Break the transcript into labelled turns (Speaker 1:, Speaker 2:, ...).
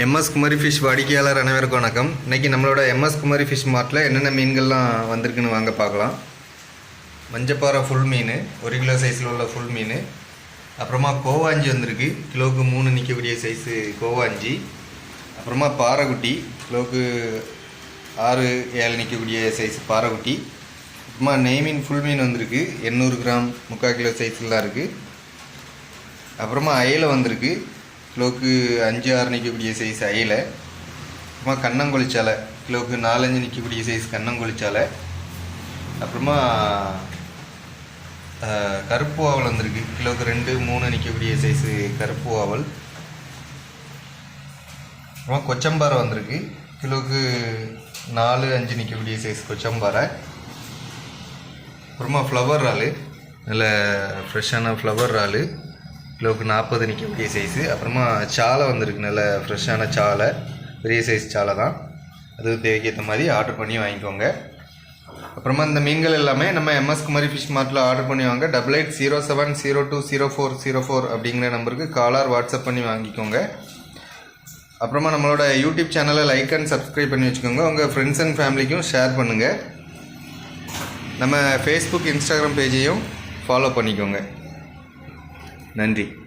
Speaker 1: MS Kumari fish வாடிக்கையாளர் அனைவருக்கும் வணக்கம். இன்னைக்கு நம்மளோட எம்எஸ் குமரி ஃபிஷ் மார்ட்டில் என்னென்ன மீன்கள்லாம் வந்திருக்குன்னு வாங்க பார்க்கலாம். மஞ்சப்பாறை ஃபுல் மீன் ஒரு கிலோ சைஸில் உள்ள ஃபுல் மீன். அப்புறமா கோவாஞ்சி வந்திருக்கு. கிலோவுக்கு மூணு நிற்கக்கூடிய சைஸு கோவாஞ்சி. அப்புறமா பாறைக்குட்டி கிலோவுக்கு ஆறு ஏழு நிற்கக்கூடிய சைஸ் பாறைக்குட்டி. அப்புறமா நெய் மீன் ஃபுல் மீன் வந்திருக்கு. எண்ணூறு கிராம் முக்கால் கிலோ சைஸ்லாம் இருக்குது அப்புறமா அயலை வந்திருக்கு. கிலோவுக்கு அஞ்சு ஆறு நிற்கக்கூடிய சைஸ் அயில. அப்புறமா கண்ணங்கொழிச்சாலை கிலோவுக்கு நாலஞ்சு நிற்கக்கூடிய சைஸ் கண்ணங்கொழிச்சாலை அப்புறமா கருப்பு ஆவல் வந்திருக்கு. கிலோவுக்கு ரெண்டு மூணு நிற்கக்கூடிய சைஸு கருப்பு ஆவல். அப்புறமா கொச்சம்பாறை வந்திருக்கு. கிலோவுக்கு நாலு அஞ்சு நிற்கக்கூடிய சைஸ் கொச்சம்பாறை. அப்புறமா ஃப்ளவர் இறாலு நல்ல ஃப்ரெஷ்ஷான ஃப்ளவர் இறாலு கிலோவுக்கு நாற்பது நிற்கக்கூடிய சைஸு அப்புறமா சாலை வந்திருக்கு நல்ல ஃப்ரெஷ்ஷான சாலை. பெரிய சைஸ் சாலை தான். அது தேவைக்கேற்ற மாதிரி ஆர்டர் பண்ணி வாங்கிக்கோங்க. அப்புறமா இந்த மீன்கள் எல்லாமே நம்ம எம்எஸ் குமாரி ஃபிஷ் மார்ட்டில் ஆர்டர் பண்ணி வாங்க. Double eight zero seven zero two zero four zero four அப்படிங்கிற நம்பருக்கு காலார் வாட்ஸ்அப் பண்ணி வாங்கிக்கோங்க. அப்புறமா நம்மளோட யூடியூப் சேனலை லைக் அண்ட் சப்ஸ்கிரைப் பண்ணி வச்சுக்கோங்க. உங்கள் ஃப்ரெண்ட்ஸ் அண்ட் ஃபேமிலிக்கும் ஷேர் பண்ணுங்கள் நம்ம ஃபேஸ்புக் இன்ஸ்டாகிராம் பேஜையும் ஃபாலோ பண்ணிக்கோங்க. நன்றி.